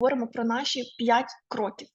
говоримо про наші п'ять кроків.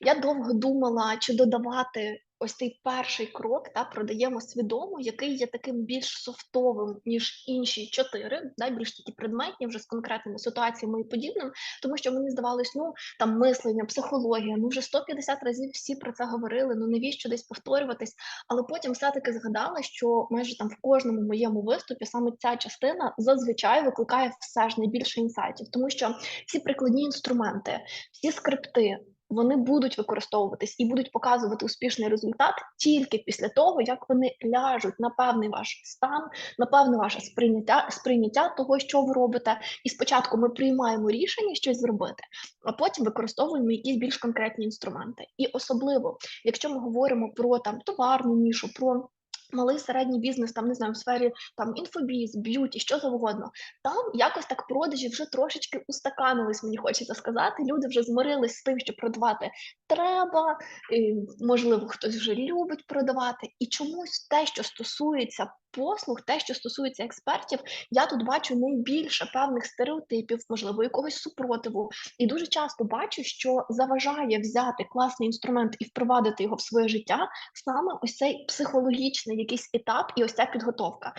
Я довго думала, чи додавати ось цей перший крок, та продаємо свідомо, який є таким більш софтовим, ніж інші 4, да, більш такі предметні, вже з конкретними ситуаціями і подібним. Тому що мені здавалось, ну там мислення, психологія, ну вже 150 разів всі про це говорили. Ну навіщо десь повторюватись? Але потім все-таки згадала, що майже там в кожному моєму виступі саме ця частина зазвичай викликає все ж найбільше інсайтів, тому що всі прикладні інструменти, всі скрипти. Вони будуть використовуватись і будуть показувати успішний результат тільки після того, як вони ляжуть на певний ваш стан, на певне ваше сприйняття сприйняття того, що ви робите. І спочатку ми приймаємо рішення щось зробити, а потім використовуємо якісь більш конкретні інструменти. І особливо, якщо ми говоримо про там товарну нішу, про Малий середній бізнес, там не знаю, в сфері там інфобіз, б'юті, що завгодно. Там якось так продажі вже трошечки устаканились, мені хочеться сказати. Люди вже змирились з тим, що продавати треба, і, можливо, хтось вже любить продавати. І чомусь те, що стосується послуг, те, що стосується експертів, я тут бачу найбільше певних стереотипів, можливо, якогось супротиву. І дуже часто бачу, що заважає взяти класний інструмент і впровадити його в своє життя саме ось цей психологічний якийсь етап і ось ця підготовка.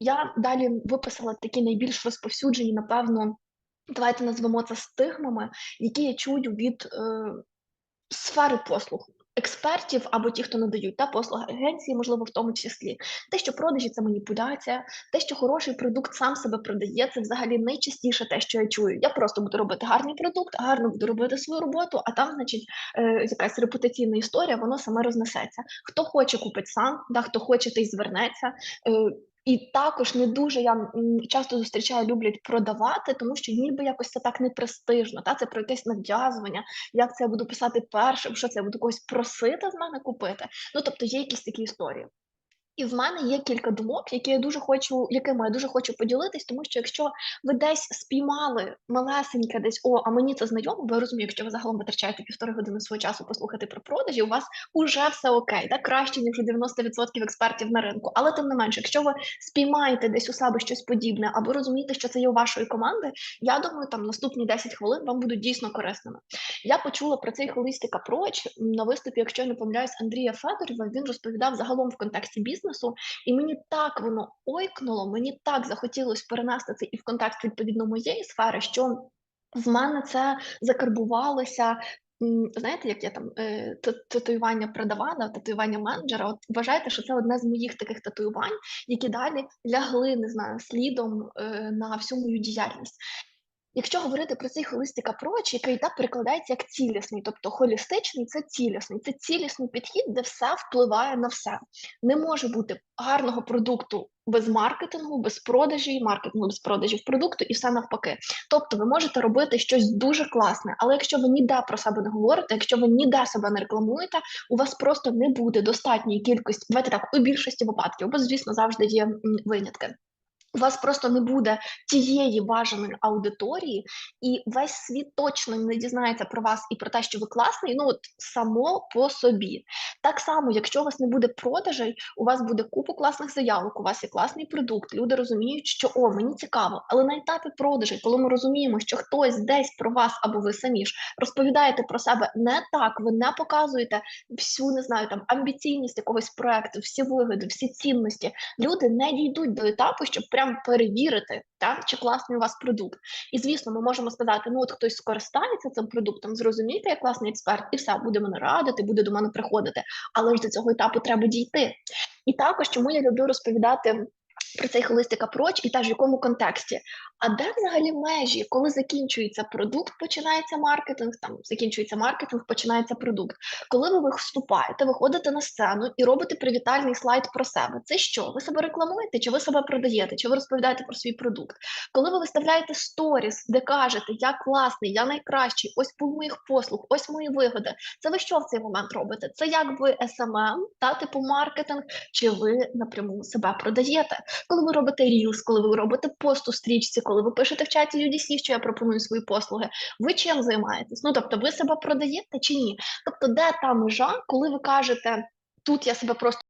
Я далі виписала такі найбільш розповсюджені, напевно. Давайте назвемо це стигмами, які я чую від е, сфери послуг експертів або ті, хто надають та послуги агенції, можливо, в тому числі те, що продажі це маніпуляція, те, що хороший продукт сам себе продає, це взагалі найчастіше те, що я чую. Я просто буду робити гарний продукт, гарно буду робити свою роботу, а там, значить, е, якась репутаційна історія, воно саме рознесеться. Хто хоче купить сам, да, хто хоче, той звернеться. Е, і також не дуже я часто зустрічаю, люблять продавати, тому що ніби якось це так непрестижно. Та це про якесь нав'язування. Як це я буду писати першим? Що це я буду когось просити з мене купити? Ну тобто є якісь такі історії. І в мене є кілька думок, які я дуже хочу, якими я дуже хочу поділитись, тому що якщо ви десь спіймали малесеньке, десь о, а мені це знайомо, я розумію, якщо ви загалом витрачаєте півтори години свого часу послухати про продажі, у вас уже все окей, так краще ніж у 90% експертів на ринку. Але тим не менше, якщо ви спіймаєте десь у себе щось подібне, або розумієте, що це є у вашої команди, я думаю, там наступні 10 хвилин вам будуть дійсно корисними. Я почула про цей холістик апроч на виступі, якщо я не помиляюсь, Андрія Федорєва. Він розповідав загалом в контексті бізнесу і мені так воно ойкнуло, мені так захотілося перенести це і в контекст відповідно моєї сфери, що в мене це закарбувалося. Знаєте, як я там е, татуювання продавана, татуювання менеджера. От вважайте, що це одне з моїх таких татуювань, які далі лягли, не знаю, слідом е, на всю мою діяльність. Якщо говорити про цей холистик approach, який так перекладається як цілісний, тобто холістичний це цілісний, це цілісний підхід, де все впливає на все. Не може бути гарного продукту без маркетингу, без продажі, маркетингу без продажів продукту і все навпаки. Тобто, ви можете робити щось дуже класне, але якщо ви ніде про себе не говорите, якщо ви ніде себе не рекламуєте, у вас просто не буде достатньої кількості. Давайте так у більшості випадків, бо звісно завжди є винятки. У вас просто не буде тієї бажаної аудиторії, і весь світ точно не дізнається про вас і про те, що ви класний, ну от само по собі. Так само, якщо у вас не буде продажей, у вас буде купу класних заявок, у вас є класний продукт. Люди розуміють, що о, мені цікаво. Але на етапі продажей, коли ми розуміємо, що хтось десь про вас або ви самі ж розповідаєте про себе не так, ви не показуєте всю не знаю там амбіційність якогось проекту, всі вигоди, всі цінності. Люди не дійдуть до етапу, щоб прям прям перевірити, так, чи класний у вас продукт. І звісно, ми можемо сказати: ну от хтось скористається цим продуктом, зрозумійте, як класний експерт, і все буде мене радити, буде до мене приходити. Але ж до цього етапу треба дійти. І також чому я люблю розповідати. Про цей холистик approach і теж в якому контексті. А де взагалі межі, коли закінчується продукт, починається маркетинг, там закінчується маркетинг, починається продукт. Коли ви виступаєте, виходите на сцену і робите привітальний слайд про себе. Це що? Ви себе рекламуєте, чи ви себе продаєте, чи ви розповідаєте про свій продукт? Коли ви виставляєте сторіс, де кажете, я класний, я найкращий, ось по моїх послуг, ось мої вигоди. Це ви що в цей момент робите? Це як ви SMM, та типу маркетинг, чи ви напряму себе продаєте? Коли ви робите рілс, коли ви робите пост у стрічці, коли ви пишете в чаті UDC, що я пропоную свої послуги, ви чим займаєтесь? Ну тобто, ви себе продаєте чи ні? Тобто, де та межа, коли ви кажете, тут я себе просто.